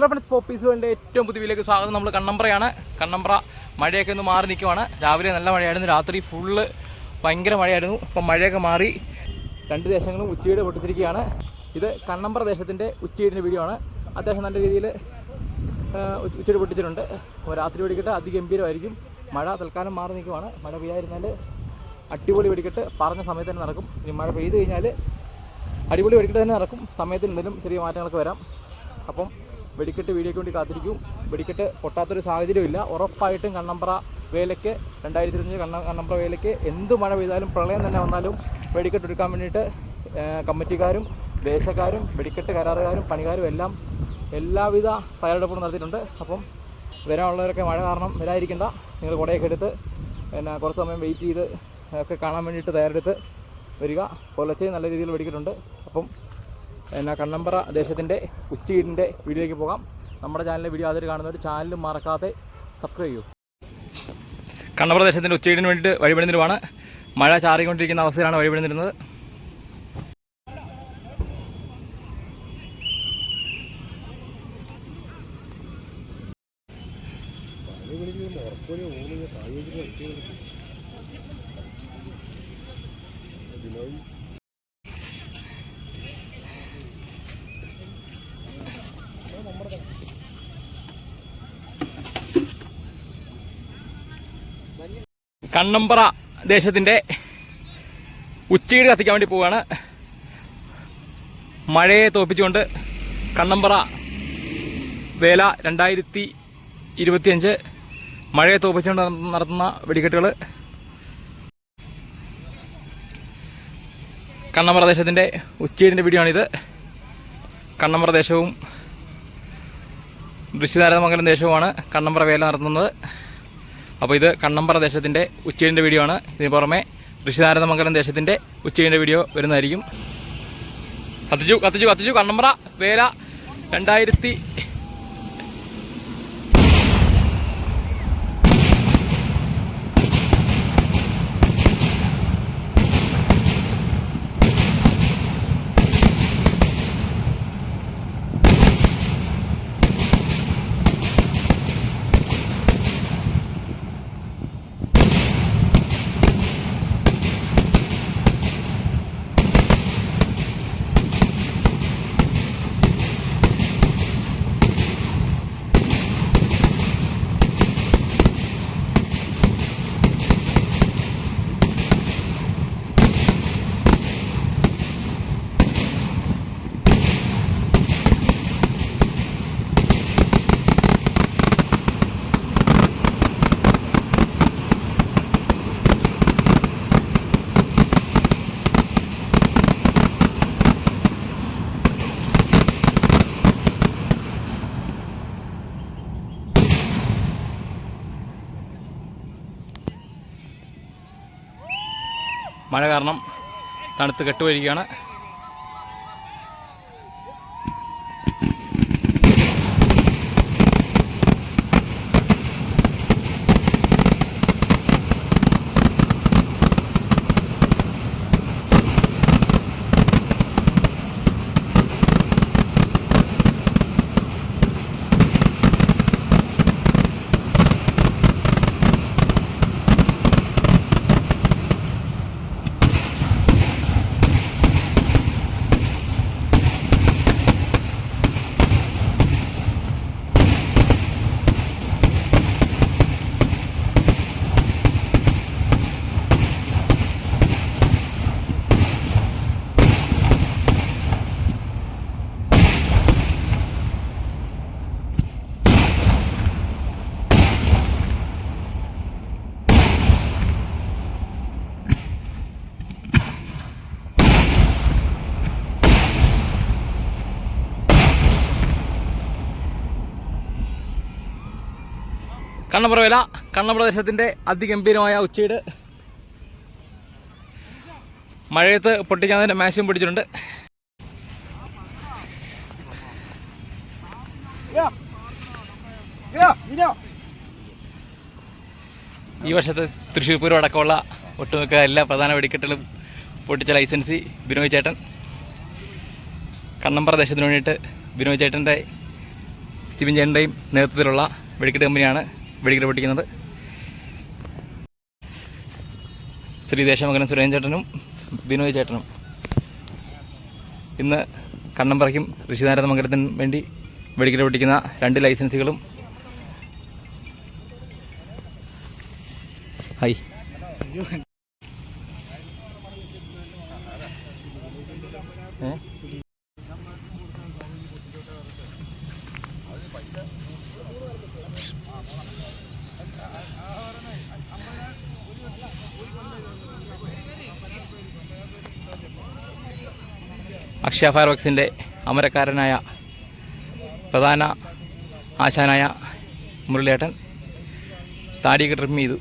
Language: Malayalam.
ഹലോ ഫ്രണ്ട്സ് പോപ്പീസ് വേണ്ട ഏറ്റവും പുതിയ സ്വാഗതം. നമ്മൾ കണ്ണമ്പ്രയാണ്. കണ്ണമ്പ്ര മഴയൊക്കെ ഒന്ന് മാറി നിൽക്കുവാണ് രാവിലെ നല്ല മഴയായിരുന്നു. രാത്രി ഫുള്ള് ഭയങ്കര മഴയായിരുന്നു. ഇപ്പം മഴയൊക്കെ മാറി രണ്ട് ദേശങ്ങളും ഉച്ചയുടെ പൊട്ടിച്ചിരിക്കുകയാണ്. ഇത് കണ്ണമ്പ്ര ദേശത്തിന്റെ ഉച്ചയുടെ വീഡിയോ ആണ്. അത്യാവശ്യം നല്ല രീതിയിൽ ഉച്ചയുടെ പൊട്ടിച്ചിട്ടുണ്ട്. അപ്പോൾ രാത്രി വെടിക്കെട്ട് അതിഗംഭീരമായിരിക്കും. മഴ തൽക്കാലം മാറി നിൽക്കുവാണ് മഴ പെയ്യാതിരുന്നാൽ അടിപൊളി വെടിക്കെട്ട് പറഞ്ഞ സമയത്ത് തന്നെ നടക്കും. ഇനി മഴ പെയ്ത് കഴിഞ്ഞാൽ അടിപൊളി വെടിക്കെട്ട് തന്നെ നടക്കും. സമയത്തിന് എന്തെങ്കിലും ചെറിയ മാറ്റങ്ങളൊക്കെ വരാം. അപ്പം വെടിക്കെട്ട് വീഡിയോയ്ക്ക് വേണ്ടി കാത്തിരിക്കും. വെടിക്കെട്ട് പൊട്ടാത്തൊരു സാഹചര്യമില്ല ഉറപ്പായിട്ടും കണ്ണമ്പ്ര വേലയ്ക്ക് രണ്ടായിരത്തി ഇരുപത്തഞ്ച് കണ്ണ കണ്ണമ്പ്ര വേലയ്ക്ക് എന്ത് മഴ പെയ്താലും പ്രളയം തന്നെ വന്നാലും വെടിക്കെട്ട് എടുക്കാൻ വേണ്ടിയിട്ട് കമ്മിറ്റിക്കാരും ദേശക്കാരും വെടിക്കെട്ട് കരാറുകാരും പണിക്കാരും എല്ലാം എല്ലാവിധ തയ്യാറെടുപ്പുകളും നടത്തിയിട്ടുണ്ട്. അപ്പം വരാനുള്ളവരൊക്കെ മഴ കാരണം വരാതിരിക്കേണ്ട. നിങ്ങൾ കുടയൊക്കെ എടുത്ത് പിന്നെ കുറച്ച് സമയം വെയിറ്റ് ചെയ്ത് ഒക്കെ കാണാൻ വേണ്ടിയിട്ട് തയ്യാറെടുത്ത് വരിക. പുലർച്ചെ നല്ല രീതിയിൽ വെടിക്കിട്ടുണ്ട്. അപ്പം എന്നാ കണ്ണമ്പറ ദേശത്തിന്റെ ഉച്ചീടിന്റെ വീഡിയോയിലേക്ക് പോകാം. നമ്മുടെ ചാനലിലെ വീഡിയോ അതിൽ കാണുന്നവർ ചാനൽ മറക്കാതെ സബ്സ്ക്രൈബ് ചെയ്യൂ. കണ്ണമ്പറ ദേശത്തിന്റെ ഉച്ചീടിന് വേണ്ടിയിട്ട് വഴിപെടുന്നിരുവാണ് മഴ ചാറിക്കൊണ്ടിരിക്കുന്ന അവസ്ഥയിലാണ് വഴിപെടുന്നിരുന്നത് കണ്ണമ്പറ ദേശത്തിന്റെ ഉച്ചീട് കത്തിക്കാൻ വേണ്ടി പോവുകയാണ്. മഴയെ തോപ്പിച്ചുകൊണ്ട് കണ്ണമ്പറ വേല രണ്ടായിരത്തി ഇരുപത്തിയഞ്ച് മഴയെ തോപ്പിച്ചുകൊണ്ട് നടത്തുന്ന വെടിക്കെട്ടുകൾ. കണ്ണമ്പറ ദേശത്തിന്റെ ഉച്ചീടിന്റെ വീഡിയോ ആണിത് കണ്ണമ്പറ ദേശവും ദൃശ്യനാരദമംഗലം ദേശവുമാണ് കണ്ണമ്പറ വേല നടത്തുന്നത്. അപ്പോൾ ഇത് കണ്ണമ്പറ ദേശത്തിന്റെ ഉച്ചയുടെ വീഡിയോ ആണ്. ഇതിന് പുറമെ ഋഷിനാരദമംഗലം ദേശത്തിന്റെ ഉച്ചയുടെ വീഡിയോ വരുന്നതായിരിക്കും. കത്തിച്ചു കത്തിച്ചു കത്തിച്ചു. കണ്ണമ്പറ വേല രണ്ടായിരത്തി മഴ കാരണം തണുത്ത് കെട്ടുവരികയാണ് കണ്ണപ്പുറ കണ്ണപ്രദേശത്തിന്റെ അതിഗംഭീരമായ ഉച്ചയുടെ മഴയത്ത് പൊട്ടിക്കാൻ മാക്സിമം പിടിച്ചിട്ടുണ്ട്. ഈ വർഷത്തെ തൃശ്ശൂർ പൂരം അടക്കമുള്ള ഒട്ടുമിക്ക എല്ലാ പ്രധാന വെടിക്കെട്ടുകളും പൊട്ടിച്ച ലൈസൻസി ബിനോയ് ചേട്ടൻ. കണ്ണമ്പറ ദേശത്തിന് വേണ്ടിയിട്ട് ബിനോയ് ചേട്ടന്റെ സ്റ്റീവൻ ചേട്ടന്റെയും നേതൃത്വത്തിലുള്ള വെടിക്കെട്ട് കമ്പനിയാണ് വെടിക്കെട്ട് പൊട്ടിക്കുന്നത്. ശ്രീ ദേശമകനും സുരേന്ദ്രൻ ചേട്ടനും ബിനോയ് ചേട്ടനും. ഇന്ന് കണ്ണമ്പറയ്ക്കും ഋഷിനാരദ മംഗലത്തിനും വേണ്ടി വെടിക്കെട്ട് പൊട്ടിക്കുന്ന രണ്ട് ലൈസൻസുകളും. ഹൈ ഏ? അക്ഷയ ഫയർ വർക്സിന്റെ അമരക്കാരനായ പ്രധാന ആശാനായ മുരളിയേട്ടൻ താടിയൊക്കെ ട്രിം ചെയ്തു.